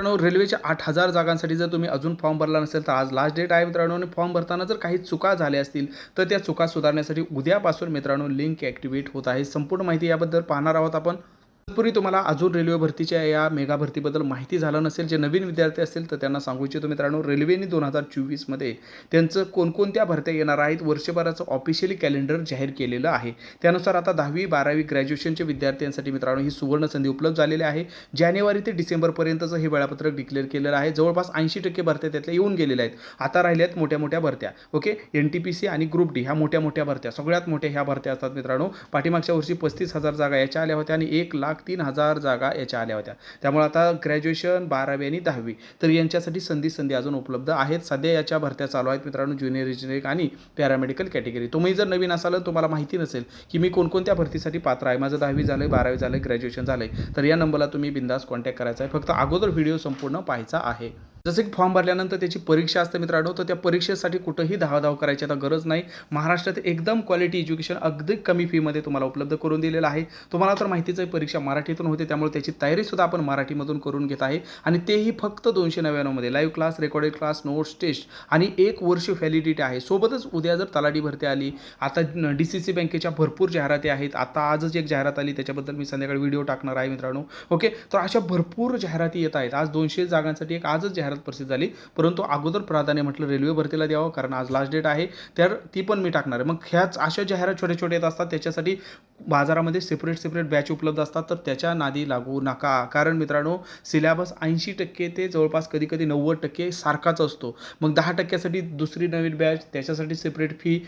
मित्रांनो रेल्वेच्या आठ हजार जागांसाठी जर तुम्ही अजून फॉर्म भरला नसेल तर आज लास्ट डेट आहे मित्रांनो. आणि फॉर्म भरताना जर काही चुका झाल्या असतील तर त्या चुका सुधारण्यासाठी उद्यापासून मित्रांनो लिंक ॲक्टिवेट होत आहे. संपूर्ण माहिती याबद्दल पाहणार आहोत आपण. तत्पूर्वी तुम्हाला अजून रेल्वे भरतीच्या या मेगा भरतीबद्दल माहिती झालं नसेल जे नवीन विद्यार्थी असतील तर त्यांना सांगू इच्छितो मित्रांनो रेल्वेने दोन हजार चोवीसमध्ये त्यांचं कोणकोणत्या भरत्या येणार आहेत वर्षभराचं ऑफिशियली कॅलेंडर जाहीर केलेलं आहे. त्यानुसार आता दहावी बारावी ग्रॅज्युएशनच्या विद्यार्थ्यांसाठी मित्रांनो ही सुवर्ण संधी उपलब्ध झालेली आहे. जानेवारी ते डिसेंबरपर्यंतचं हे वेळापत्रक डिक्लेअर केलेलं आहे. जवळपास ऐंशी टक्के भरत्या त्यातल्या येऊन गेलेल्या आहेत. आता राहिल्या आहेत मोठ्या मोठ्या भरत्या. Okay? N T P C आणि ग्रुप डी ह्या मोठ्या मोठ्या भरत्या. सगळ्यात मोठ्या ह्या भरत्या असतात मित्रांनो. पाठीमागच्या वर्षी पस्तीस हजार जागा याच्या आल्या होत्या आणि एक लाख तीन हजार जागा याच्या आल्या होत्या. त्यामुळे आता ग्रॅज्युएशन बारावी आणि दहावी तर यांच्यासाठी संधी संधी अजून उपलब्ध आहेत. सध्या याच्या भरत्या चालू आहेत मित्रांनो ज्युनियर इंजिनिअरिंग आणि पॅरामेडिकल कॅटेगरी तुम्ही जर नवीन असाल तुम्हाला माहिती नसेल की मी कोणकोणत्या भरतीसाठी पात्र आहे माझं दहावी झालं आहे बारावी झालं आहे ग्रॅज्युएशन झालं आहे तर या नंबरला तुम्ही बिंदास कॉन्टॅक्ट करायचा आहे. फक्त अगोदर व्हिडिओ संपूर्ण पाहायचा आहे. जसं की फॉर्म भरल्यानंतर त्याची परीक्षा असते मित्रांनो तर त्या परीक्षेसाठी कुठंही धावाधाव करायची आता गरज नाही. महाराष्ट्रात एकदम क्वालिटी एज्युकेशन अगदी कमी फीमध्ये तुम्हाला उपलब्ध करून दिलेलं आहे. तुम्हाला तर माहितीच आहे परीक्षा मराठीतून होते त्यामुळे त्याची तयारीसुद्धा आपण मराठीमधून करून घेत आहे. आणि तेही फक्त दोनशे नव्याण्णवमध्ये live class recorded class notes test आणि एक वर्ष व्हॅलिडिटी आहे. सोबतच उद्या जर तलाठी भरती आली आता डी सी सी बँकेच्या भरपूर जाहिराती आहेत. आता आजच एक जाहिरात आली त्याच्याबद्दल मी संध्याकाळी व्हिडिओ टाकणार आहे मित्रांनो. ओके तर अशा भरपूर जाहिराती येत आहेत. आज दोनशे जागांसाठी एक आजच जाहिरात प्रसिद्ध झाली. परंतु अगोदर प्राधान्य म्हटलं रेल्वे भरतीला द्यावं कारण आज लास्ट डेट आहे. तर ती पण मी टाकणार आहे. मग ह्याच अशा जाहिरात छोटे छोटे येत असतात त्याच्यासाठी बाजारामध्ये सेपरेट सेपरेट बॅच उपलब्ध असतात. तर त्याच्या नादी लागू नका. कारण मित्रांनो सिलेबस ऐंशी टक्के ते जवळपास कधी कधी नव्वद टक्के सारखाच असतो. मग दहा टक्क्यासाठी दुसरी नवीन बॅच त्याच्यासाठी सेपरेट फी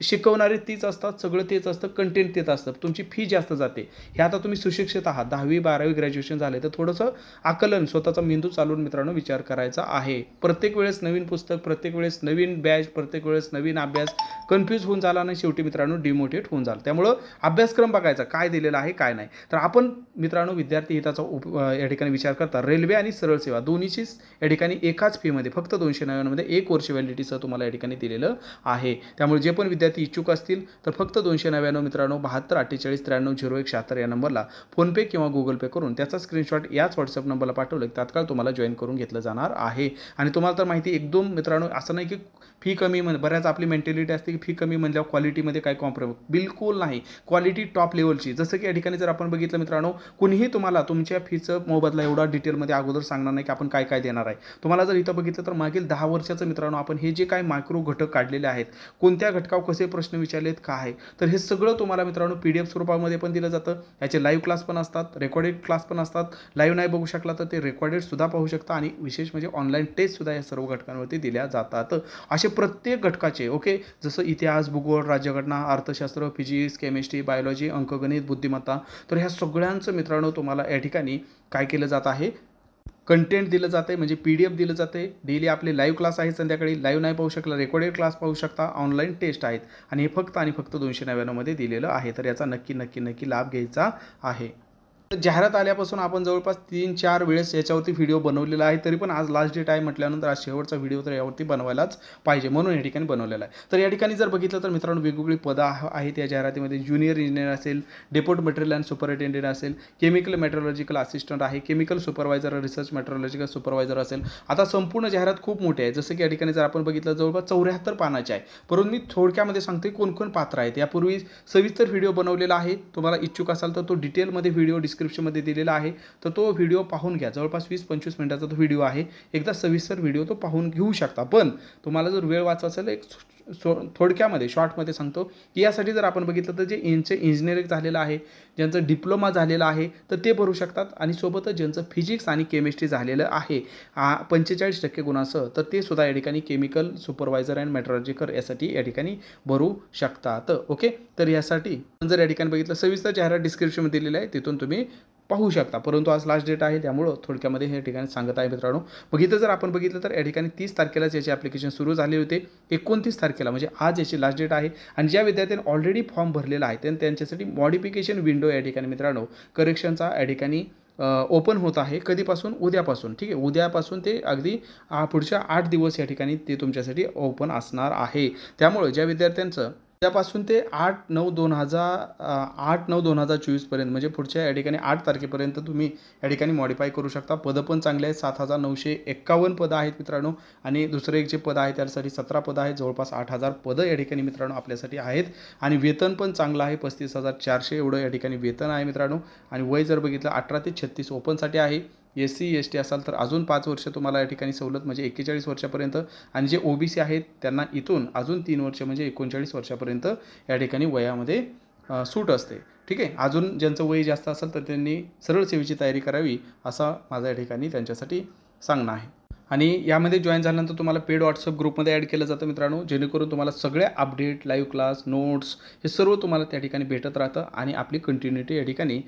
शिकवणारे तीच असतात सगळं तेच असतं कंटेंट तेच असतं. तुमची फी जास्त जाते. हे आता तुम्ही सुशिक्षित आहात. दहावी बारावी ग्रॅज्युएशन झाले तर थोडंसं आकलन स्वतःचा मेंदू चालवून मित्रांनो विचार करायचा आहे. प्रत्येक वेळेस नवीन पुस्तक प्रत्येक वेळेस नवीन बॅच प्रत्येक वेळेस नवीन अभ्यास कन्फ्यूज होऊन झाला आणि शेवटी मित्रांनो डिमोटिवेट होऊन झालं. त्यामुळं अभ्यासक्रम बघायचा काय दिलेला आहे काय नाही. तर आपण मित्रांनो विद्यार्थी हिताचा उप या ठिकाणी विचार करता. रेल्वे आणि सरळ सेवा दोन्हीचीच या ठिकाणी एकाच फीमध्ये फक्त दोनशे नव्याण्णवमध्ये एक वर्ष व्हॅलिडिटीसह तुम्हाला या ठिकाणी दिलेलं आहे. त्यामुळे जे पण विद्यार्थी इच्छुक असतील तर फक्त दोनशे नव्याण्णव मित्रांनो बहात्तर अठ्ठेचाळीस त्र्याण्णव झिरो एक शहात्तर या नंबरला फोनपे किंवा गुगल पे करून त्याचा स्क्रीनशॉट याच व्हॉट्सअप नंबरला पाठवलं तात्काळ तुम्हाला जॉईन करून घेतलं जाणार आहे. आणि तुम्हाला तर माहिती एकदम मित्रांनो असं नाही की फी कमी म्हणजे बऱ्याच आपली मेंटॅलिटी असते की फी कमी म्हणल्यावर क्वालिटीमध्ये काय कॉम्प्रोमाइज बिलकुल नाही. क्वालिटी टॉप लेवलची जसं की या ठिकाणी जर आपण बघितलं मित्रांनो कुणीही तुम्हाला तुमच्या फीचं मोबदला एवढा डिटेलमध्ये अगोदर सांगणार नाही की आपण काय काय देणार आहे. तुम्हाला जर इथं बघितलं तर मागील दहा वर्षाचं मित्रांनो आपण हे जे काय मायक्रो घटक काढलेले आहेत कोणत्या घटकावर कसे प्रश्न विचारलेत काय आहे तर हे सगळं तुम्हाला मित्रांनो पी डी एफ स्वरूपामध्ये पण दिलं जातं. याचे लाईव्ह क्लास पण असतात रेकॉर्डेड क्लास पण असतात. लाईव्ह नाही बघू शकला तर ते रेकॉर्डेड सुद्धा पाहू शकता आणि विशेष म्हणजे ऑनलाईन टेस्टसुद्धा या सर्व घटकांवरती दिल्या जातात. असे प्रत्येक घटकाचे ओके जसं इतिहास भूगोल राज्यघटना अर्थशास्त्र फिजिक्स केमिस्ट्री बायोलॉजी अंकगणित बुद्धिमत्ता तर ह्या सगळ्यांचं मित्रांनो तुम्हाला या ठिकाणी काय केलं जात आहे? कंटेंट दिलं जाते म्हणजे पी डी एफ दिलं जाते डेली आपले लाईव्ह क्लास आहेत संध्याकाळी. लाईव्ह नाही पाहू शकला रेकॉर्डेड क्लास पाहू शकता. ऑनलाईन टेस्ट आहेत. आणि हे फक्त आणि फक्त दोनशे नव्याण्णवमध्ये दिलेलं आहे. तर याचा नक्की नक्की नक्की लाभ घ्यायचा आहे. जाहिरात आल्यापासून आपण जवळपास तीन चार वेळेस याच्यावरती व्हिडिओ बनवलेला आहे तरी पण आज लास्ट डेट आहे म्हटल्यानंतर आज शेवटचा व्हिडिओ तर यावरती बनवायलाच पाहिजे म्हणून या ठिकाणी बनवलेला आहे. तर या ठिकाणी जर बघितलं तर मित्रांनो वेगवेगळी पदं आहेत या जाहिरातीमध्ये. ज्युनियर इंजिनियर असेल डेपोट मटेरियल अँड सुपरिटेंडेंट असेल केमिकल मेट्रोलॉजिकल असिस्टंट आहे chemical supervisor research metrological supervisor असेल. आता संपूर्ण जाहिरात खूप मोठी आहे. जसं की या ठिकाणी जर आपण बघितलं जवळपास चौऱ्याहत्तर पानाचे आहे. परंतु मी थोडक्यामध्ये सांगते कोण कोण पात्र आहेत. यापूर्वी सविस्तर व्हिडिओ बनवलेला आहे. तुम्हाला इच्छुक असाल तर तो डिटेलमध्ये व्हिडिओ डिस्क्रिप्शनमध्ये दिलेला आहे तर तो व्हिडिओ पाहून घ्या. जवळपास वीस पंचवीस मिनिटाचा तो व्हिडिओ आहे. एकदा सविस्तर व्हिडिओ तो पाहून घेऊ शकता. पण तुम्हाला जर वेळ वाचवा असेल एक सो थोडक्यामध्ये शॉर्टमध्ये सांगतो की यासाठी जर आपण बघितलं तर जे यांचे इंजिनिअरिंग झालेलं आहे ज्यांचं डिप्लोमा झालेला आहे तर ते भरू शकतात आणि सोबतच ज्यांचं फिजिक्स आणि केमिस्ट्री झालेलं आहे पंचेचाळीस टक्के गुणासह तर ते सुद्धा या ठिकाणी केमिकल सुपरवायझर अँड मेट्रोलॉजिकर यासाठी या ठिकाणी भरू शकतात. ओके? तर यासाठी जर या ठिकाणी बघितलं सविस्तर जाहिरात डिस्क्रिप्शनमध्ये दिलेलं आहे तिथून तुम्ही पाहू शकता. परंतु आज लास्ट डेट आहे त्यामुळं थोडक्यामध्ये हे ठिकाणी सांगत आहे मित्रांनो. बघितलं जर आपण बघितलं तर या ठिकाणी तीस तारखेलाच याचे ॲप्लिकेशन सुरू झाले होते. एकोणतीस तारखेला म्हणजे आज याची लास्ट डेट आहे. आणि ज्या विद्यार्थ्यांनी ऑलरेडी फॉर्म भरलेला आहे त्यांनी त्यांच्यासाठी मॉडिफिकेशन विंडो या ठिकाणी मित्रांनो करेक्शनचा या ठिकाणी ओपन होत आहे. कधीपासून? उद्यापासून. ठीक आहे? उद्यापासून ते अगदी पुढच्या आठ दिवस या ठिकाणी ते तुमच्यासाठी ओपन असणार आहे. त्यामुळे ज्या विद्यार्थ्यांचं उद्यापासून ते आठ नऊ दोन हजार आठ नऊ दोन हजार चोवीसपर्यंत म्हणजे पुढच्या या ठिकाणी आठ तारखेपर्यंत तुम्ही या ठिकाणी मॉडिफाय करू शकता. पदं पण चांगले आहेत सात हजार नऊशे एक्कावन्न पदं आहेत मित्रांनो. आणि दुसरे एक जे पद आहे त्यासाठी सतरा पदं आहेत जवळपास आठ हजार पदं या ठिकाणी मित्रांनो आपल्यासाठी आहेत. आणि वेतन पण चांगलं आहे पस्तीस हजार चारशे एवढं या ठिकाणी वेतन आहे मित्रांनो. आणि वय जर बघितलं अठरा ते छत्तीस ओपनसाठी आहे. एस सी एस टी असाल तर अजून पाच वर्ष तुम्हाला या ठिकाणी सवलत म्हणजे एक्केचाळीस वर्षापर्यंत आणि जे ओ बी सी आहेत त्यांना इथून अजून तीन वर्ष म्हणजे एकोणचाळीस वर्षापर्यंत या ठिकाणी वयामध्ये सूट असते. ठीक आहे? अजून ज्यांचं वय जास्त असेल तर त्यांनी सरळ सेवेची तयारी करावी असा माझा या ठिकाणी त्यांच्यासाठी सांगणं आहे. आणि यामध्ये जॉईन झाल्यानंतर तुम्हाला पेड व्हॉट्सअप ग्रुपमध्ये ॲड केलं जातं मित्रांनो जेणेकरून तुम्हाला सगळ्या अपडेट लाईव्ह क्लास नोट्स हे सर्व तुम्हाला त्या ठिकाणी भेटत राहतं आणि आपली कंटिन्युटी या ठिकाणी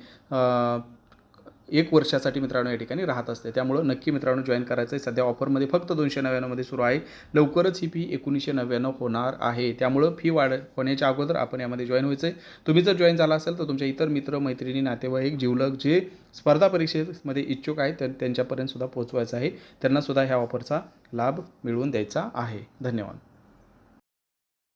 एक वर्षासाठी मित्रांनो या ठिकाणी राहत असते. त्यामुळं नक्की मित्रांनो जॉईन करायचं आहे सध्या ऑफरमध्ये फक्त दोनशे नव्याण्णवमध्ये सुरू आहे. लवकरच ही फी एकोणीसशे नव्याण्णव होणार आहे. त्यामुळं फी वाढ होण्याच्या अगोदर आपण यामध्ये जॉईन व्हायचं आहे तुम्ही जर जॉईन झाला असेल तर तुमच्या इतर मित्र मैत्रिणी नातेवाईक जीवलक जे स्पर्धा परीक्षेमध्ये इच्छुक आहेत तर त्यांच्यापर्यंतसुद्धा पोहोचवायचं आहे. त्यांनासुद्धा ह्या ऑफरचा लाभ मिळवून द्यायचा आहे. धन्यवाद.